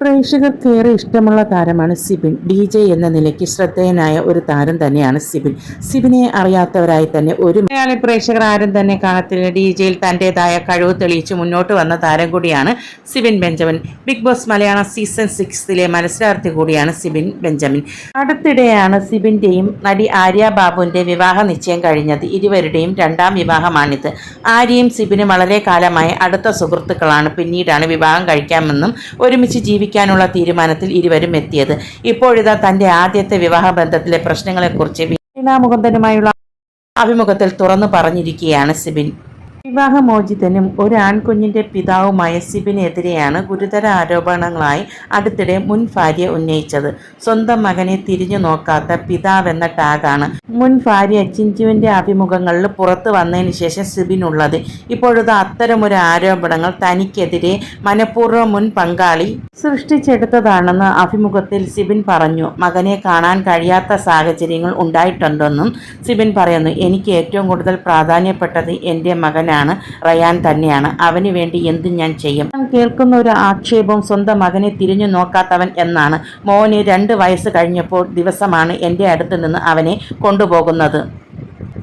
പ്രേക്ഷകർക്ക് ഏറെ ഇഷ്ടമുള്ള താരമാണ് സിബിൻ. ഡി ജെ എന്ന നിലയ്ക്ക് ശ്രദ്ധേയനായ ഒരു താരം തന്നെയാണ് സിബിൻ. സിബിനെ അറിയാത്തവരായി തന്നെ ഒരു മലയാളി പ്രേക്ഷകർ ആരും തന്നെ കാണത്തില്ല. ഡി ജെയിൽ തന്റെതായ കഴിവ് തെളിയിച്ച് മുന്നോട്ട് വന്ന താരം കൂടിയാണ് Sibin Benjamin. Big Boss Malayalam season സിക്സിലെ മത്സരാർത്ഥി കൂടിയാണ് സിബിൻ ബെഞ്ചമിൻ. അടുത്തിടെയാണ് സിബിന്റെയും നടി ആര്യ ബാബുവിന്റെ വിവാഹ നിശ്ചയം കഴിഞ്ഞത്. ഇരുവരുടെയും രണ്ടാം വിവാഹമാണിത്. ആര്യയും സിബിനും വളരെ കാലമായി അടുത്ത സുഹൃത്തുക്കളാണ്. പിന്നീടാണ് വിവാഹം കഴിക്കാമെന്നും ഒരുമിച്ച് ജീവിക്കാനുള്ള തീരുമാനത്തിൽ ഇരുവരും എത്തിയത്. ഇപ്പോഴിതാ തന്റെ ആദ്യത്തെ വിവാഹ ബന്ധത്തിലെ പ്രശ്നങ്ങളെക്കുറിച്ച് വീണാമുകുന്ദനുമായുള്ള അഭിമുഖത്തിൽ തുറന്നു പറഞ്ഞിരിക്കുകയാണ് സിബിൻ. വിവാഹമോചിതനും ഒരു ആൺകുഞ്ഞിന്റെ പിതാവുമായ സിബിനെതിരെയാണ് ഗുരുതര ആരോപണങ്ങളായി അടുത്തിടെ മുൻ ഭാര്യ ഉന്നയിച്ചത്. സ്വന്തം മകനെ തിരിഞ്ഞു നോക്കാത്ത പിതാവെന്ന ടാഗാണ് മുൻ ഭാര്യ ചിഞ്ചുവിന്റെ അഭിമുഖങ്ങളിൽ പുറത്തു വന്നതിന് ശേഷം സിബിനുള്ളത്. ഇപ്പോഴത് അത്തരമൊരു ആരോപണങ്ങൾ തനിക്കെതിരെ മനഃപൂർവം മുൻ പങ്കാളി സൃഷ്ടിച്ചെടുത്തതാണെന്ന് അഭിമുഖത്തിൽ സിബിൻ പറഞ്ഞു. മകനെ കാണാൻ കഴിയാത്ത സാഹചര്യങ്ങൾ ഉണ്ടായിട്ടുണ്ടെന്നും സിബിൻ പറയുന്നു. എനിക്ക് ഏറ്റവും കൂടുതൽ പ്രാധാന്യപ്പെട്ടത് എന്റെ മകനാണ്. മകനാണ് റയാൻ തന്നെയാണ്. അവന് വേണ്ടി എന്തും ഞാൻ ചെയ്യും? കേൾക്കുന്ന ഒരു ആക്ഷേപം സ്വന്തം മകനെ തിരിഞ്ഞു നോക്കാത്തവൻ എന്നാണ്. മോന് രണ്ട് വയസ്സ് കഴിഞ്ഞപ്പോൾ ദിവസമാണ് എന്റെ അടുത്ത് നിന്ന് അവനെ കൊണ്ടുപോകുന്നത്.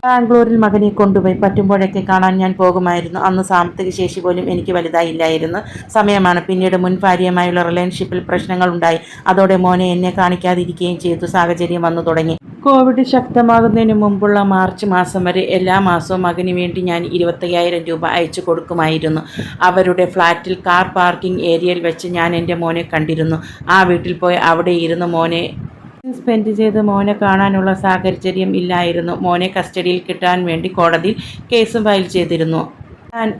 ബാംഗ്ലൂരിൽ മകനെ കൊണ്ടുപോയി പറ്റുമ്പോഴൊക്കെ കാണാൻ ഞാൻ പോകുമായിരുന്നു. അന്ന് സാമ്പത്തിക ശേഷി പോലും എനിക്ക് വലുതായില്ലായിരുന്നു സമയമാണ്. പിന്നീട് മുൻ ഭാര്യയുമായുള്ള റിലേഷൻഷിപ്പിൽ പ്രശ്നങ്ങൾ ഉണ്ടായി. അതോടെ മോനെ എന്നെ കാണിക്കാതിരിക്കുകയും ചെയ്തു. സാഹചര്യം വന്നു തുടങ്ങി. കോവിഡ് ശക്തമാകുന്നതിന് മുമ്പുള്ള മാർച്ച് മാസം വരെ എല്ലാ മാസവും മകന് വേണ്ടി ഞാൻ ഇരുപത്തയ്യായിരം രൂപ അയച്ചു കൊടുക്കുമായിരുന്നു. അവരുടെ ഫ്ലാറ്റിൽ കാർ പാർക്കിംഗ് ഏരിയയിൽ വെച്ച് ഞാൻ എന്റെ മോനെ കണ്ടിരുന്നു. ആ വീട്ടിൽ പോയി അവിടെ ഇരുന്ന് മോനെ സ്പെൻഡ് ചെയ്ത് മോനെ കാണാനുള്ള സാഹചര്യം ഇല്ലായിരുന്നു. മോനെ കസ്റ്റഡിയിൽ കിട്ടാൻ വേണ്ടി കോടതിയിൽ കേസ് ഫയൽ ചെയ്തിരുന്നു.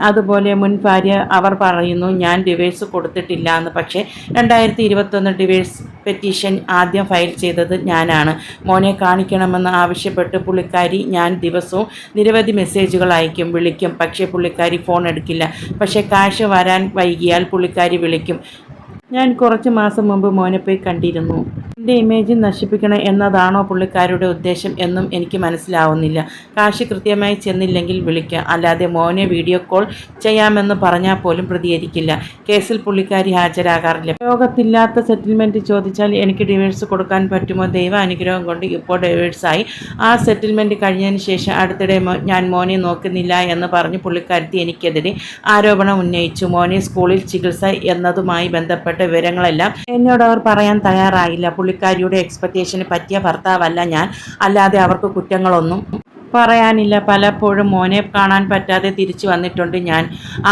അതുപോലെ മുൻ ഭാര്യ അവർ പറയുന്നു ഞാൻ ഡിവേഴ്സ് കൊടുത്തിട്ടില്ല എന്ന്. പക്ഷേ രണ്ടായിരത്തി ഇരുപത്തൊന്ന് ഡിവേഴ്സ് പെറ്റീഷൻ ആദ്യം ഫയൽ ചെയ്തത് ഞാനാണ്. മോനെ കാണിക്കണമെന്ന് ആവശ്യപ്പെട്ട് പുള്ളിക്കാരി ഞാൻ ദിവസവും നിരവധി മെസ്സേജുകൾ അയക്കും വിളിക്കും. പക്ഷേ പുള്ളിക്കാരി ഫോൺ എടുക്കില്ല. പക്ഷേ കാശ് വരാൻ വൈകിയാൽ പുള്ളിക്കാരി വിളിക്കും. ഞാൻ കുറച്ച് മാസം മുമ്പ് മോനെ പോയി കണ്ടിരുന്നു. എന്റെ ഇമേജ് നശിപ്പിക്കണം എന്നതാണോ പുള്ളിക്കാരുടെ ഉദ്ദേശം എന്നും എനിക്ക് മനസ്സിലാവുന്നില്ല. കാശ് കൃത്യമായി ചെന്നില്ലെങ്കിൽ വിളിക്കുക അല്ലാതെ മോനെ വീഡിയോ കോൾ ചെയ്യാമെന്ന് പറഞ്ഞാൽ പോലും പ്രതികരിക്കില്ല. കേസിൽ പുള്ളിക്കാരി ഹാജരാകാറില്ല. യോഗത്തില്ലാത്ത സെറ്റിൽമെന്റ് ചോദിച്ചാൽ എനിക്ക് ഡിവേഴ്സ് കൊടുക്കാൻ പറ്റുമോ? ദൈവ അനുഗ്രഹം കൊണ്ട് ഇപ്പോൾ ഡിവേഴ്സായി. ആ സെറ്റിൽമെന്റ് കഴിഞ്ഞതിന് ശേഷം അടുത്തിടെ ഞാൻ മോനെ നോക്കുന്നില്ല എന്ന് പറഞ്ഞ് പുള്ളിക്കാരത്തി എനിക്കെതിരെ ആരോപണം ഉന്നയിച്ചു. മോനെ സ്കൂളിൽ ചികിത്സ എന്നതുമായി ബന്ധപ്പെട്ട വിവരങ്ങളെല്ലാം എന്നോട് അവർ പറയാൻ തയ്യാറായില്ല. പുള്ളിക്കാരിയുടെ എക്സ്പെക്റ്റേഷന് പറ്റിയ ഭർത്താവല്ല ഞാൻ. അല്ലാതെ അവർക്ക് കുറ്റങ്ങളൊന്നും പറയാനില്ല. പലപ്പോഴും മോനെ കാണാൻ പറ്റാതെ തിരിച്ചു വന്നിട്ടുണ്ട് ഞാൻ.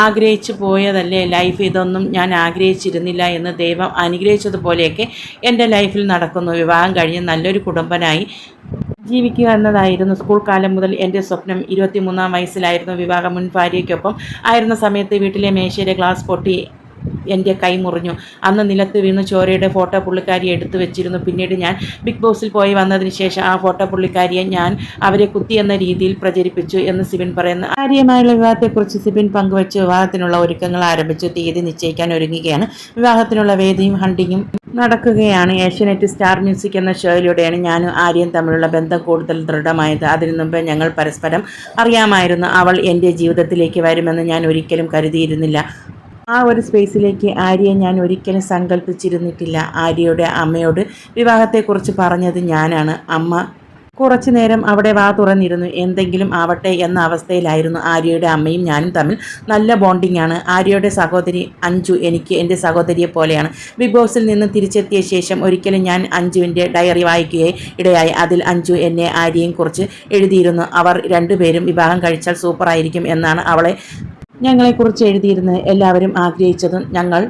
ആഗ്രഹിച്ചു പോയതല്ലേ ലൈഫ് ഇതൊന്നും ഞാൻ ആഗ്രഹിച്ചിരുന്നില്ല എന്ന് ദൈവം അനുഗ്രഹിച്ചതുപോലെയൊക്കെ എന്റെ ലൈഫിൽ നടക്കുന്നു. വിവാഹം കഴിഞ്ഞ് നല്ലൊരു കുടുംബനായി ജീവിക്കുക എന്നതായിരുന്നു സ്കൂൾ കാലം മുതൽ എന്റെ സ്വപ്നം. ഇരുപത്തിമൂന്നാം വയസ്സിലായിരുന്നു വിവാഹ. മുൻ ഭാര്യയ്ക്കൊപ്പം ആയിരുന്ന സമയത്ത് വീട്ടിലെ മേശയുടെ ഗ്ലാസ് പൊട്ടി എന്റെ കൈ മുറിഞ്ഞു. അന്ന് നിലത്ത് വീണ് ചോരയുടെ ഫോട്ടോ പുള്ളിക്കാരി എടുത്തു വെച്ചിരുന്നു. പിന്നീട് ഞാൻ ബിഗ് ബോസിൽ പോയി വന്നതിന് ശേഷം ആ ഫോട്ടോ പുള്ളിക്കാരിയെ ഞാൻ അവരെ കുത്തി എന്ന രീതിയിൽ പ്രചരിപ്പിച്ചു എന്ന് സിബിൻ പറയുന്നു. ആര്യമായുള്ള വിവാഹത്തെക്കുറിച്ച് സിബിൻ പങ്കുവച്ച് വിവാഹത്തിനുള്ള ഒരുക്കങ്ങൾ ആരംഭിച്ചു. തീയതി നിശ്ചയിക്കാൻ ഒരുങ്ങുകയാണ്. വിവാഹത്തിനുള്ള വേദിയും ഹണ്ടിങ്ങും നടക്കുകയാണ്. ഏഷ്യനെറ്റ് സ്റ്റാർ മ്യൂസിക് എന്ന ഷോയിലൂടെയാണ് ഞാനും ആര്യൻ തമ്മിലുള്ള ബന്ധം കൂടുതൽ ദൃഢമായത്. അതിനു മുമ്പ് ഞങ്ങൾ പരസ്പരം അറിയാമായിരുന്നു. അവൾ എന്റെ ജീവിതത്തിലേക്ക് വരുമെന്ന് ഞാൻ ഒരിക്കലും കരുതിയിരുന്നില്ല. ആ ഒരു സ്പേസിലേക്ക് ആര്യയെ ഞാൻ ഒരിക്കലും സങ്കല്പിച്ചിരുന്നിട്ടില്ല ആര്യയുടെ അമ്മയോട് വിവാഹത്തെക്കുറിച്ച് പറഞ്ഞത് ഞാനാണ്. അമ്മ കുറച്ചു നേരം അവിടെ വാ തുറന്നിരുന്നു. എന്തെങ്കിലും ആവട്ടെ എന്ന അവസ്ഥയിലായിരുന്നു ആര്യയുടെ അമ്മയും ഞാനും തമ്മിൽ. നല്ല ബോണ്ടിംഗ് ആണ്. ആര്യയുടെ സഹോദരി അഞ്ജു എനിക്ക് എന്റെ സഹോദരിയെ പോലെയാണ്. ബിഗ് ബോസിൽ നിന്ന് തിരിച്ചെത്തിയ ശേഷം ഒരിക്കലും ഞാൻ അഞ്ജുവിന്റെ ഡയറി വായിക്കുകയെ ഇടയായി. അതിൽ അഞ്ജു എന്നെ ആര്യയും കുറിച്ച് എഴുതിയിരുന്നു. അവർ രണ്ടുപേരും വിവാഹം കഴിച്ചാൽ സൂപ്പറായിരിക്കും എന്നാണ് അവളെ ഞങ്ങളെക്കുറിച്ച് എഴുതിയിരുന്ന് എല്ലാവരും ആഗ്രഹിച്ചതും ഞങ്ങൾ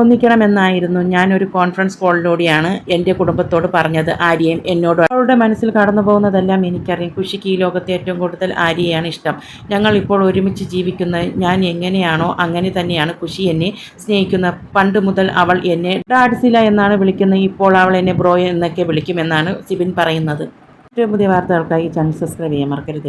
ഒന്നിക്കണമെന്നായിരുന്നു. ഞാനൊരു കോൺഫറൻസ് കോളിലൂടെയാണ് എന്റെ കുടുംബത്തോട് പറഞ്ഞത്. ആര്യയും എന്നോട് അവളുടെ മനസ്സിൽ കടന്നു പോകുന്നതെല്ലാം എനിക്കറിയാം. കുഷിക്ക് ഈ ലോകത്തെ ഏറ്റവും കൂടുതൽ ആര്യയാണ് ഇഷ്ടം. ഞങ്ങൾ ഇപ്പോൾ ഒരുമിച്ച് ജീവിക്കുന്നത് ഞാൻ എങ്ങനെയാണോ അങ്ങനെ തന്നെയാണ് കുഷി എന്നെ സ്നേഹിക്കുന്നത് പണ്ട് മുതൽ അവൾ എന്നെ ഡാഡ്സില എന്നാണ് വിളിക്കുന്നത്. ഇപ്പോൾ അവൾ എന്നെ ബ്രോ എന്നൊക്കെ വിളിക്കുമെന്നാണ് സിബിൻ പറയുന്നത്. ഏറ്റവും പുതിയ വാർത്തകൾക്കായി ചാനൽ സബ്സ്ക്രൈബ് ചെയ്യാൻ മറക്കരുത്.